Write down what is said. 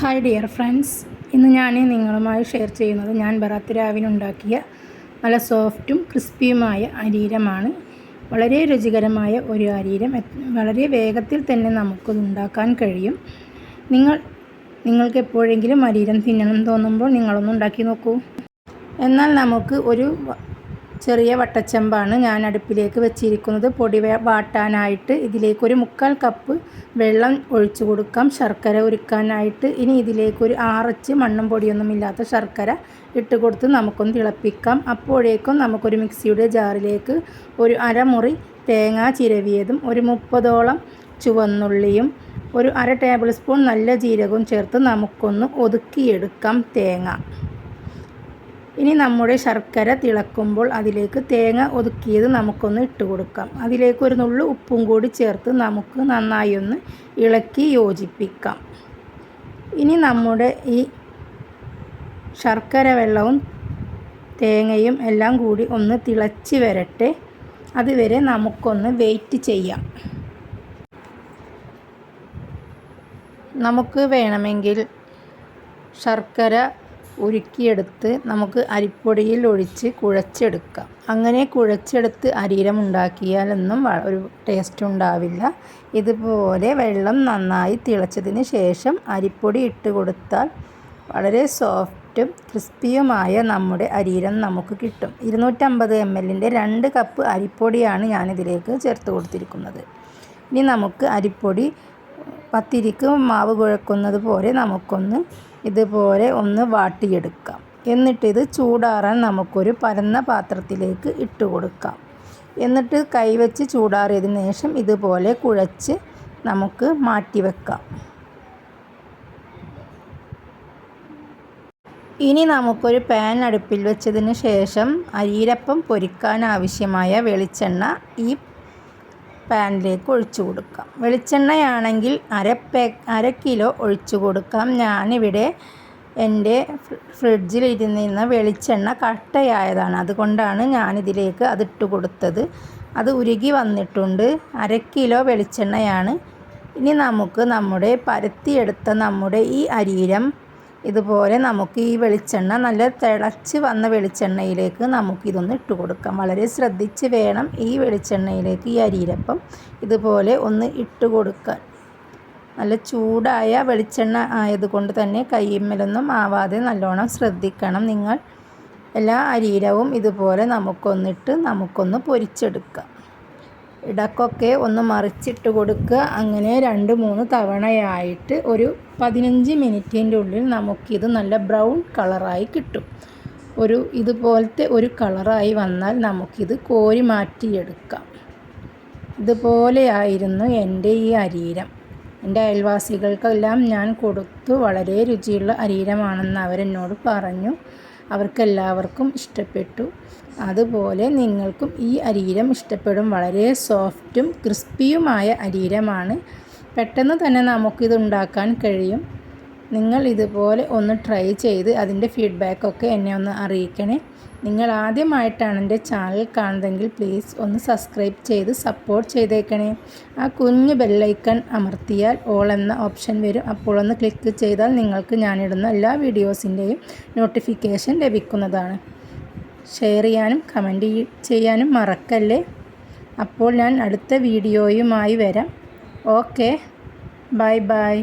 Hi dear friends ഇന്ന് ഞാൻ നിങ്ങളുമായി ഷെയർ ചെയ്യുന്നത് ഞാൻ ബറാത്തിരാവിനുണ്ടാക്കിയ നല്ല സോഫ്റ്റും ക്രിസ്പിയുമായ അരീരമാണ്. വളരെ രുചികരമായ ഒരു അരീരം. വളരെ വേഗത്തിൽ തന്നെ നമുക്കത് ഉണ്ടാക്കാൻ കഴിയും. നിങ്ങൾ നിങ്ങൾക്ക് എപ്പോഴെങ്കിലും അരീരം തിന്നണം തോന്നുമ്പോൾ നിങ്ങളൊന്നുണ്ടാക്കി നോക്കൂ. എന്നാൽ നമുക്ക് ഒരു ചെറിയ വട്ടച്ചെമ്പാണ് ഞാൻ അടുപ്പിലേക്ക് വെച്ചിരിക്കുന്നത്. പൊടി വാട്ടാനായിട്ട് ഇതിലേക്ക് ഒരു മുക്കാൽ കപ്പ് വെള്ളം ഒഴിച്ചു കൊടുക്കാം. ശർക്കര ഉരുക്കാനായിട്ട് ഇനി ഇതിലേക്കൊരു ആറച്ച് മണ്ണും പൊടിയൊന്നും ഇല്ലാത്ത ശർക്കര ഇട്ട് കൊടുത്ത് നമുക്കൊന്ന് തിളപ്പിക്കാം. അപ്പോഴേക്കും നമുക്കൊരു മിക്സിയുടെ ജാറിലേക്ക് ഒരു അരമുറി തേങ്ങ ചിരവിയതും ഒരു മുപ്പതോളം ചുവന്നുള്ളിയും ഒരു അര ടേബിൾ സ്പൂൺ നല്ല ജീരകവും ചേർത്ത് നമുക്കൊന്ന് ഒതുക്കിയെടുക്കാം തേങ്ങ. ഇനി നമ്മുടെ ശർക്കര തിളക്കുമ്പോൾ അതിലേക്ക് തേങ്ങ ഒതുക്കിയത് നമുക്കൊന്ന് ഇട്ട് കൊടുക്കാം. അതിലേക്ക് ഒരു നുള്ളു ഉപ്പും കൂടി ചേർത്ത് നമുക്ക് നന്നായി ഒന്ന് ഇളക്കി യോജിപ്പിക്കാം. ഇനി നമ്മുടെ ഈ ശർക്കര വെള്ളവും തേങ്ങയും എല്ലാം കൂടി ഒന്ന് തിളച്ച് വരട്ടെ. അതുവരെ നമുക്കൊന്ന് വെയിറ്റ് ചെയ്യാം. നമുക്ക് വേണമെങ്കിൽ ശർക്കര ഉരുക്കിയെടുത്ത് നമുക്ക് അരിപ്പൊടിയിൽ ഒഴിച്ച് കുഴച്ചെടുക്കാം. അങ്ങനെ കുഴച്ചെടുത്ത് അരീരം ഉണ്ടാക്കിയാലൊന്നും ഒരു ടേസ്റ്റ് ഉണ്ടാവില്ല. ഇതുപോലെ വെള്ളം നന്നായി തിളച്ചതിന് ശേഷം അരിപ്പൊടി ഇട്ട് കൊടുത്താൽ വളരെ സോഫ്റ്റും ക്രിസ്പിയുമായ നമ്മുടെ അരീരം നമുക്ക് കിട്ടും. ഇരുന്നൂറ്റമ്പത് എം എല്ലിന്റെ രണ്ട് കപ്പ് അരിപ്പൊടിയാണ് ഞാനിതിലേക്ക് ചേർത്ത് കൊടുത്തിരിക്കുന്നത്. ഇനി നമുക്ക് അരിപ്പൊടി പത്തിരിക്ക് മാവ് കുഴക്കുന്നത് പോലെ നമുക്കൊന്ന് ഇതുപോലെ ഒന്ന് വാട്ടിയെടുക്കാം. എന്നിട്ടിത് ചൂടാറാൻ നമുക്കൊരു പരന്ന പാത്രത്തിലേക്ക് ഇട്ട് കൊടുക്കാം. എന്നിട്ട് കൈവച്ച് ചൂടാറിയതിന് ശേഷം ഇതുപോലെ കുഴച്ച് നമുക്ക് മാറ്റി വെക്കാം. ഇനി നമുക്കൊരു പാൻ അടുപ്പിൽ വെച്ചതിന് ശേഷം അരിയിലപ്പം പൊരിക്കാൻ ആവശ്യമായ വെളിച്ചെണ്ണ ഈ പാനിലേക്ക് ഒഴിച്ചു കൊടുക്കാം. വെളിച്ചെണ്ണയാണെങ്കിൽ അര പേ അര കിലോ ഒഴിച്ചു കൊടുക്കാം. ഞാനിവിടെ എന്റെ ഫ്രി- ഫ്രിഡ്ജിൽ ഇരുന്നിരുന്ന വെളിച്ചെണ്ണ കട്ടയായതാണ്. അതുകൊണ്ടാണ് ഞാനിതിലേക്ക് അതിട്ട് കൊടുത്തത്. അത് ഉരുകി വന്നിട്ടുണ്ട്. അര കിലോ വെളിച്ചെണ്ണയാണ്. ഇനി നമുക്ക് നമ്മുടെ പരത്തിയെടുത്ത നമ്മുടെ ഈ അരീരം ഇതുപോലെ നമുക്ക് ഈ വെളിച്ചെണ്ണ നല്ല തിളച്ച് വന്ന വെളിച്ചെണ്ണയിലേക്ക് നമുക്കിതൊന്ന് ഇട്ട് കൊടുക്കാം. വളരെ ശ്രദ്ധിച്ച് വേണം ഈ വെളിച്ചെണ്ണയിലേക്ക് ഈ അരിയിലപ്പം ഇതുപോലെ ഒന്ന് ഇട്ട് കൊടുക്കാൻ. നല്ല ചൂടായ വെളിച്ചെണ്ണ ആയതുകൊണ്ട് തന്നെ കയ്യമ്മലൊന്നും ആവാതെ നല്ലോണം ശ്രദ്ധിക്കണം നിങ്ങൾ. എല്ലാ അരിയിലവും ഇതുപോലെ നമുക്കൊന്നിട്ട് നമുക്കൊന്ന് പൊരിച്ചെടുക്കാം. ഇടക്കൊക്കെ ഒന്ന് മറിച്ചിട്ട് കൊടുക്കുക. അങ്ങനെ രണ്ട് മൂന്ന് തവണയായിട്ട് ഒരു പതിനഞ്ച് മിനിറ്റിന്റെ ഉള്ളിൽ നമുക്കിത് നല്ല ബ്രൗൺ കളറായി കിട്ടും. ഒരു ഇതുപോലത്തെ ഒരു കളറായി വന്നാൽ നമുക്കിത് കോരി മാറ്റിയെടുക്കാം. ഇതുപോലെയായിരുന്നു എന്റെ ഈ അരീരം. എന്റെ അയൽവാസികൾക്കെല്ലാം ഞാൻ കൊടുത്തു. വളരെ രുചിയുള്ള അരീരമാണെന്ന് അവരെന്നോട് പറഞ്ഞു. അവർക്കെല്ലാവർക്കും ഇഷ്ടപ്പെട്ടു. അതുപോലെ നിങ്ങൾക്കും ഈ അരീരം ഇഷ്ടപ്പെടും. വളരെ സോഫ്റ്റും ക്രിസ്പിയുമായ അരീരമാണ്. പെട്ടെന്ന് തന്നെ നമുക്കിത് ഉണ്ടാക്കാൻ കഴിയും. നിങ്ങൾ ഇതുപോലെ ഒന്ന് ട്രൈ ചെയ്ത് അതിന്റെ ഫീഡ്ബാക്കൊക്കെ എന്നെ ഒന്ന് അറിയിക്കണേ. നിങ്ങൾ ആദ്യമായിട്ടാണ് എന്റെ ചാനൽ കാണുന്നതെങ്കിൽ പ്ലീസ് ഒന്ന് സബ്സ്ക്രൈബ് ചെയ്ത് സപ്പോർട്ട് ചെയ്തേക്കണേ. ആ കുഞ്ഞു ബെല്ലൈക്കൺ അമർത്തിയാൽ ഓൾ എന്ന ഓപ്ഷൻ വരും. അപ്പോൾ ഒന്ന് ക്ലിക്ക് ചെയ്താൽ നിങ്ങൾക്ക് ഞാനിടുന്ന എല്ലാ വീഡിയോസിന്റെയും നോട്ടിഫിക്കേഷൻ ലഭിക്കുന്നതാണ്. ഷെയർ ചെയ്യാനും കമന്റ് ചെയ്യാനും മറക്കല്ലേ? അപ്പോൾ ഞാൻ അടുത്ത വീഡിയോയുമായി വരാം. Okay bye bye